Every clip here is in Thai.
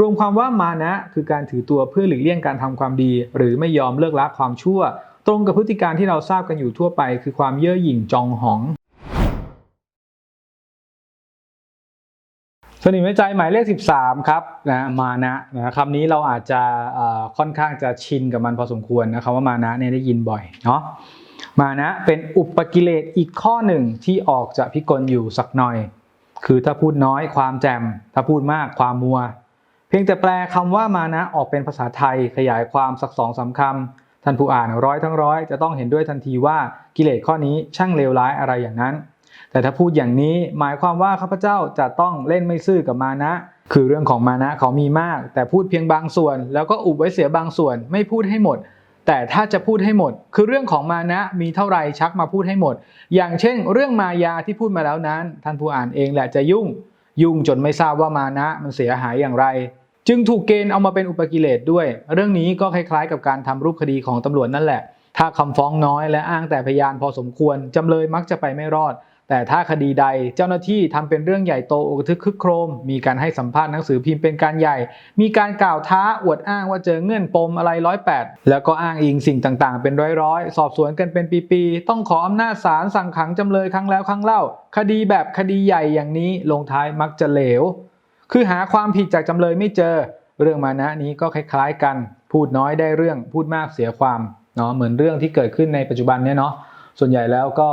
รวมความว่ามานะคือการถือตัวเพื่อหลีกเลี่ยงการทำความดี หรือไม่ยอมเลิกละความชั่ว ตรงกับพฤติการที่เราทราบกันอยู่ทั่วไป คือความเย่อหยิ่งจองหองสนิมในใจหมายเลข 13 ครับนะมานะนะคำนี้เราอาจจะค่อนข้างจะชินกับมันพอสมควรนะครับว่ามานะเนี่ยได้ยินบ่อยเนาะมานะเป็นอุปกิเลสอีกข้อหนึ่งที่ออกจะพิกลอยู่สักหน่อย คือถ้าพูดน้อยความแจ่มถ้าพูดมากความมัว พียงแต่แปลคำว่ามานะออกเป็นภาษาไทยขยายความสักสองสามคำท่านผู้อ่านร้อยทั้งร้อยจะต้องเห็นด้วยทันทีว่ากิเลสข้อนี้ช่างเลวร้ายอะไรอย่างนั้น แต่ถ้าพูดอย่างนี้หมายความว่าข้าพเจ้าจะต้องเล่นไม่ซื่อกับมานะ คือเรื่องของมานะเขามีมาก แต่พูดเพียงบางส่วน แล้วก็อุบไว้เสียบางส่วน ไม่พูดให้หมด แต่ถ้าจะพูดให้หมด คือเรื่องของมานะมีเท่าไหร่ชักมาพูดให้หมด อย่างเช่น เรื่องมายาที่พูดมาแล้วนั้น ท่านผู้อ่านเองแหละจะยุ่งยุ่งจนไม่ทราบว่ามานะมันเสียหายอย่างไร จึงถูกเกณฑ์เอามาเป็นอุปกิเลสด้วย เรื่องนี้ก็คล้ายๆ กับการทำรูปคดีของตำรวจนั่นแหละ ถ้าคำฟ้องน้อยและอ้างแต่พยานพอสมควรจำเลยมักจะไปไม่รอด แต่ถ้าคดีใดเจ้าหน้าที่ทำเป็นเรื่องใหญ่โตโอกทึกคึกโครม มีการให้สัมภาษณ์หนังสือพิมพ์เป็นการใหญ่ มีการกล่าวท้าอวดอ้างว่าเจอเงื่อนปมอะไรร้อยแปดแล้วก็อ้างอิงสิ่งต่างๆ เป็นร้อยๆ สอบสวนกันเป็นปีๆต้องขออำนาจศาลสั่งขังจำเลยครั้งแล้วครั้งเล่า คดีแบบคดีใหญ่อย่างนี้ลงท้ายมักจะเหลว คือหาความผิดจากจำเลยไม่เจอ เรื่องมานะนี้ก็คล้ายๆกัน พูดน้อยได้เรื่องพูดมากเสียความเนาะเหมือนเรื่องที่เกิดขึ้นในปัจจุบันเนี่ยเนาะส่วนใหญ่แล้วก็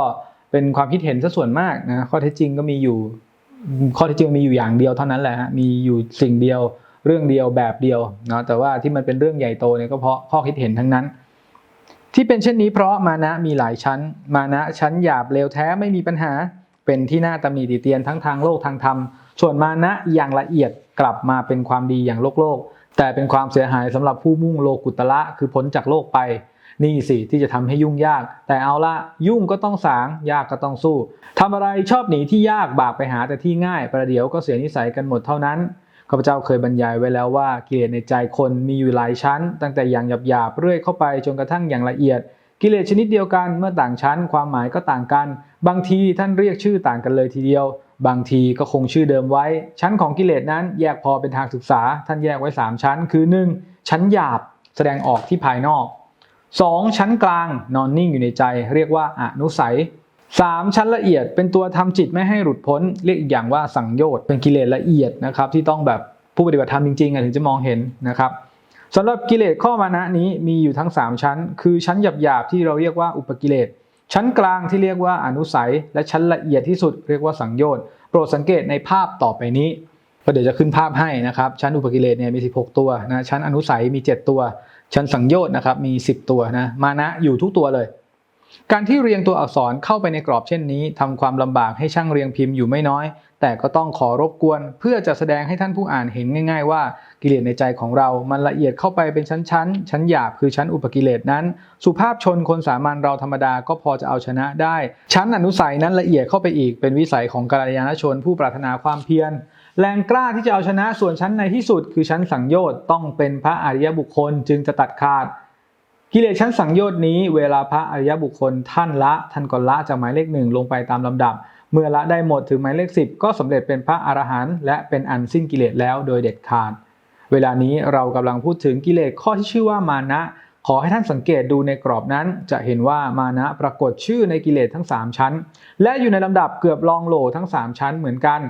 เป็นความคิดเห็นซะส่วนมากนะข้อเท็จจริงก็มีอยู่ ข้อเท็จจริงมีอยู่อย่างเดียวเท่านั้นแหละฮะมีอยู่สิ่งเดียวเรื่องเดียวแบบเดียวเนาะแต่ว่าที่มันเป็นเรื่องใหญ่โตเนี่ยก็เพราะข้อคิดเห็นทั้งนั้น ที่เป็นเช่นนี้เพราะมานะมีหลายชั้น มานะชั้นหยาบเลวแท้ไม่มีปัญหา เป็นที่น่าตำหนิติเตียนทั้งทางโลกทางธรรม ส่วนมานะอย่างละเอียดกลับมาเป็นความดีอย่างโลกโลก แต่เป็นความเสียหายสำหรับผู้มุ่งโลกุตละคือพ้นจากโลกไป นี่สิที่จะทำให้ยุ่งยาก แต่เอาละยุ่งก็ต้องสาง ยากก็ต้องสู้ทำอะไรชอบหนีที่ยากบากไปหาแต่ที่ง่าย ประเดี๋ยวก็เสียนิสัยกันหมดเท่านั้นข้าพเจ้าเคยบรรยายไว้แล้วว่ากิเลสในใจคนมีอยู่หลายชั้น ตั้งแต่อย่างหยาบๆเรื่อยเข้าไปจนกระทั่งอย่างละเอียด กิเลสชนิดเดียวกันเมื่อต่างชั้น ความหมายก็ต่างกัน บางทีท่านเรียกชื่อต่างกันเลยทีเดียว บางทีก็คงชื่อเดิมไว้ ชั้นของกิเลสนั้นแยกพอเป็นทางศึกษา ท่านแยกไว้ 3 ชั้น คือ 1. ชั้นหยาบแสดงออกที่ภายนอก 2. ชั้นกลางนอนนิ่งอยู่ในใจ เรียกว่าอนุสัย 3. ชั้นละเอียดเป็นตัวทำจิตไม่ให้หลุดพ้น เรียกอีกอย่างว่าสังโยชน์เป็นกิเลสละเอียดนะครับที่ต้องแบบผู้ปฏิบัติธรรมจริงๆถึงจะมองเห็นนะครับสำหรับกิเลสข้อมานะนี้มีอยู่ทั้ง 3 ชั้น คือชั้นหยาบๆที่เราเรียกว่าอุปกิเลส ชั้นกลางที่เรียกว่าอนุสัย และชั้นละเอียดที่สุดเรียกว่าสังโยชน์โปรดสังเกตในภาพต่อไปนี้ก็เดี๋ยวจะขึ้นภาพให้นะครับ ชั้นอุปกิเลสเนี่ยมี 16 ตัวนะชั้นอนุสัยมี 7 ตัว ชั้นสังโยชน์นะครับมี 10 ตัวนะมานะอยู่ทุกตัวเลย การที่เรียงตัวอักษรเข้าไปในกรอบเช่นนี้ทำความลำบากให้ช่างเรียงพิมพ์อยู่ไม่น้อย แต่ก็ต้องขอรบกวน เพื่อจะแสดงให้ท่านผู้อ่านเห็นง่าย ๆ ว่า กิเลสในใจของเรา มันละเอียดเข้าไปเป็นชั้นๆชั้นหยาบคือชั้นอุปกิเลสนั้น สุภาพชนคนสามัญเราธรรมดาก็พอจะเอาชนะได้ ชั้นอนุสัยนั้นละเอียดเข้าไปอีกเป็นวิสัยของกัลยาณชนผู้ปรารถนาความเพียรแรงกล้าที่จะเอาชนะส่วนชั้นในที่สุด คือชั้นสังโยชน์ต้องเป็นพระอริยบุคคลจึงจะตัดขาดกิเลสชั้นสังโยชน์นี้เวลาพระอริยบุคคลท่านละท่านก็ละจากหมายเลขหนึ่งลงไปตามลำดับ เมื่อละได้หมดถึงหมายเลขสิบก็สำเร็จเป็นพระอรหันต์และเป็นอันสิ้นกิเลสแล้วโดยเด็ดขาด เวลานี้เรากำลังพูดถึงกิเลสข้อที่ชื่อว่ามานะ ขอให้ท่านสังเกตดูในกรอบนั้น จะเห็นว่ามานะปรากฏชื่อในกิเลสทั้ง 3 ชั้น และอยู่ในลำดับเกือบลองโหลทั้ง 3 ชั้นเหมือนกัน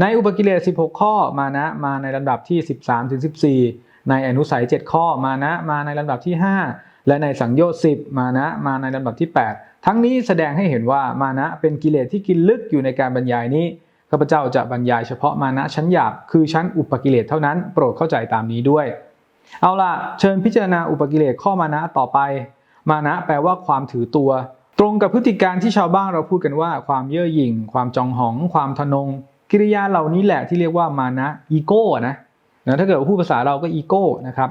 ในอุปกิเลส 16 ข้อมานะมาในลำดับที่ 13ถึง14 ในอนุสัย 7 ข้อมานะมาในลำดับที่ 5 และในสังโยชน์10 มานะมาในลำดับที่ 8 ทั้งนี้แสดงให้เห็นว่ามานะเป็นกิเลสที่กินลึกอยู่ในการบรรยายนี้ ข้าพเจ้าจะบรรยายเฉพาะมานะชั้นหยาบคือชั้นอุปกิเลสเท่านั้น โปรดเข้าใจตามนี้ด้วย เอาล่ะ เชิญพิจารณาอุปกิเลสข้อมานะต่อไป มานะแปลว่าความถือตัว ตรงกับพฤติการที่ชาวบ้านเราพูดกันว่า ความเย่อหยิ่ง ความจองหอง ความทะนง กิริยาเหล่านี้แหละที่เรียกว่ามานะอีโก้นะนะถ้าเกิดพูดภาษาเราก็อีโก้นะครับ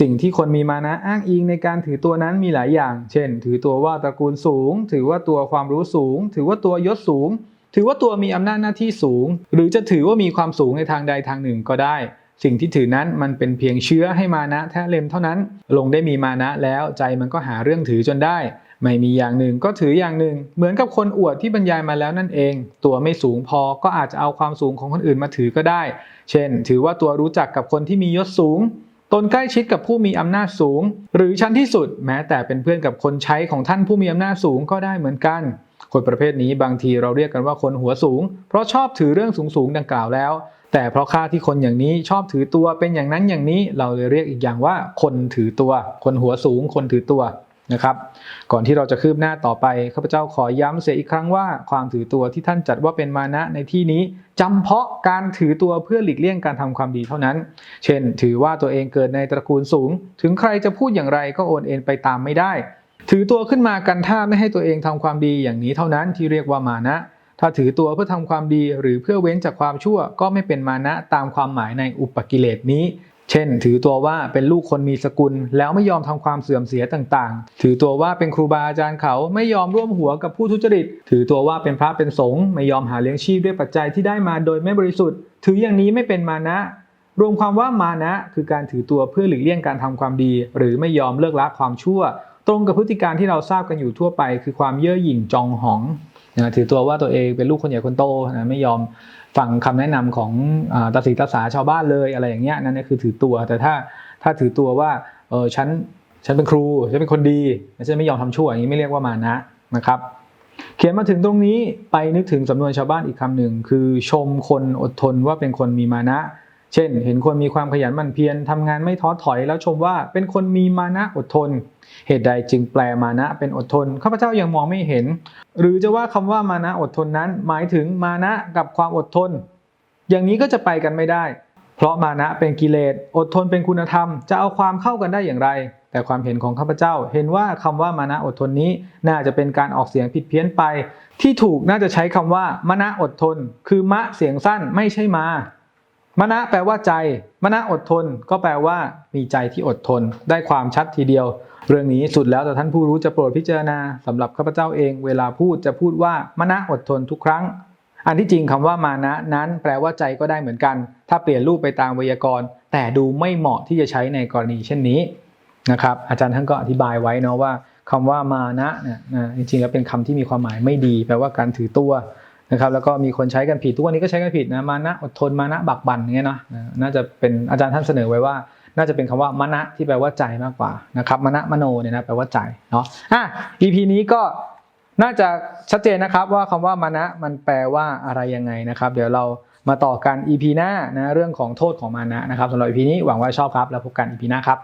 สิ่งที่คนมีมานะอ้างอิงในการถือตัวนั้นมีหลายอย่าง เช่น ถือตัวว่าตระกูลสูง ถือว่าตัวความรู้สูง ถือว่าตัวยศสูง ถือว่าตัวมีอำนาจหน้าที่สูง หรือจะถือว่ามีความสูงในทางใดทางหนึ่งก็ได้ สิ่งที่ถือนั้นมันเป็นเพียงเชื้อให้มานะแท้เล็มเท่านั้น ลงได้มีมานะแล้วใจมันก็หาเรื่องถือจนได้ ไม่มีอย่างหนึ่งก็ถืออย่างหนึ่ง เหมือนกับคนอวดที่บรรยายมาแล้วนั่นเอง ตัวไม่สูงพอก็อาจจะเอาความสูงของคนอื่นมาถือก็ได้ เช่น ถือว่าตัวรู้จักกับคนที่มียศสูงตนใกล้ชิดกับผู้มีอำนาจสูง หรือชั้นที่สุดแม้แต่เป็นเพื่อนกับคนใช้ของท่านผู้มีอำนาจสูงก็ได้เหมือนกัน คนประเภทนี้บางทีเราเรียกกันว่าคนหัวสูง เพราะชอบถือเรื่องสูงๆดังกล่าวแล้ว แต่เพราะค่าที่คนอย่างนี้ชอบถือตัวเป็นอย่างนั้นอย่างนี้ เราเลยเรียกอีกอย่างว่าคนถือตัว คนหัวสูง คนถือตัวนะครับก่อนที่เราจะคืบหน้าต่อไปข้าพเจ้าขอย้ำเสียอีกครั้งว่าความถือตัวที่ท่านจัดว่าเป็นมานะในที่นี้จำเพาะการถือตัวเพื่อหลีกเลี่ยงการทำความดีเท่านั้น เช่น ถือว่าตัวเองเกิดในตระกูลสูง ถึงใครจะพูดอย่างไรก็โอนเอ็นไปตามไม่ได้ ถือตัวขึ้นมากันท่าไม่ให้ตัวเองทำความดีอย่างนี้เท่านั้นที่เรียกว่ามานะ ถ้าถือตัวเพื่อทำความดีหรือเพื่อเว้นจากความชั่วก็ไม่เป็นมานะตามความหมายในอุปกิเลสนี้ เช่น ถือตัวว่าเป็นลูกคนมีสกุล แล้วไม่ยอมทำความเสื่อมเสียต่างๆ ถือตัวว่าเป็นครูบาอาจารย์เขาไม่ยอมร่วมหัวกับผู้ทุจริต ถือตัวว่าเป็นพระเป็นสงฆ์ไม่ยอมหาเลี้ยงชีพด้วยปัจจัยที่ได้มาโดยไม่บริสุทธิ์ ถืออย่างนี้ไม่เป็นมานะรวมความว่ามานะ คือการถือตัวเพื่อหลีกเลี่ยงการทำความดี หรือไม่ยอมเลิกละความชั่ว ตรงกับพฤติการที่เราทราบกันอยู่ทั่วไป คือความเย่อหยิ่งจองหองนะถือตัวว่าตัวเองเป็นลูกคนใหญ่คนโตนะไม่ยอมฟังคำแนะนำของอตาสีตาสาชาวบ้านเลยอะไรอย่างเงี้ยนั่นคือถือตัวแต่ถ้าถ้าถือตัวว่าเออฉันฉันเป็นครูฉันเป็นคนดีฉันไม่ยอมทำชั่วอย่างนี้ไม่เรียกว่ามานะนะครับ เขียนมาถึงตรงนี้ไปนึกถึงสำนวนชาวบ้านอีกคำหนึ่งคือชมคนอดทนว่าเป็นคนมีมานะ เช่น เห็นคนมีความขยันหมั่นเพียรทำงานไม่ท้อถอยแล้วชมว่าเป็นคนมีมานะอดทน เหตุใดจึงแปลมานะเป็นอดทนข้าพเจ้ายังมองไม่เห็น หรือจะว่าคำว่ามานะอดทนนั้น หมายถึงมานะกับความอดทน อย่างนี้ก็จะไปกันไม่ได้ เพราะมานะเป็นกิเลสอดทนเป็นคุณธรรม จะเอาความเข้ากันได้อย่างไร แต่ความเห็นของข้าพเจ้า เห็นว่าคำว่ามานะอดทนนี้ น่าจะเป็นการออกเสียงผิดเพี้ยนไป ที่ถูกน่าจะใช้คำว่ามณะอดทน คือมะเสียงสั้นไม่ใช่มา มณะแปลว่าใจ มณะอดทน ก็แปลว่า มีใจที่อดทน ได้ความชัดทีเดียว เรื่องนี้สุดแล้วแต่ท่านผู้รู้จะโปรดพิจารณาสำหรับข้าพเจ้าเอง เวลาพูดจะพูดว่ามณะอดทนทุกครั้ง อันที่จริงคำว่ามานะนั้น แปลว่าใจก็ได้เหมือนกัน ถ้าเปลี่ยนรูปไปตามไวยากรณ์ แต่ดูไม่เหมาะที่จะใช้ในกรณีเช่นนี้นะครับ อาจารย์ท่านก็อธิบายไว้เนาะว่าคำว่ามานะเนี่ยนะจริงๆแล้วเป็นคำที่มีความหมายไม่ดี แปลว่าการถือตัว นะครับแล้วก็มีคนใช้กันผิดทุกวันนี้ก็ใช้กันผิดนะมานะอดทนมานะบักบันเงี้ยเนาะน่าจะเป็นอาจารย์ท่านเสนอไว้ว่า น่าจะเป็นคำว่ามณะที่แปลว่าใจมากกว่านะครับมณะมโนเนี่ยนะแปลว่าใจเนาะอะ EP นี้ก็น่าจะชัดเจนนะครับว่าคำว่ามณะมันแปลว่าอะไรยังไงนะครับ เดี๋ยวเรามาต่อกัน EP หน้านะเรื่องของโทษของมานะนะครับสำหรับ EP นี้หวังว่าชอบครับแล้วพบกัน EP หน้าครับ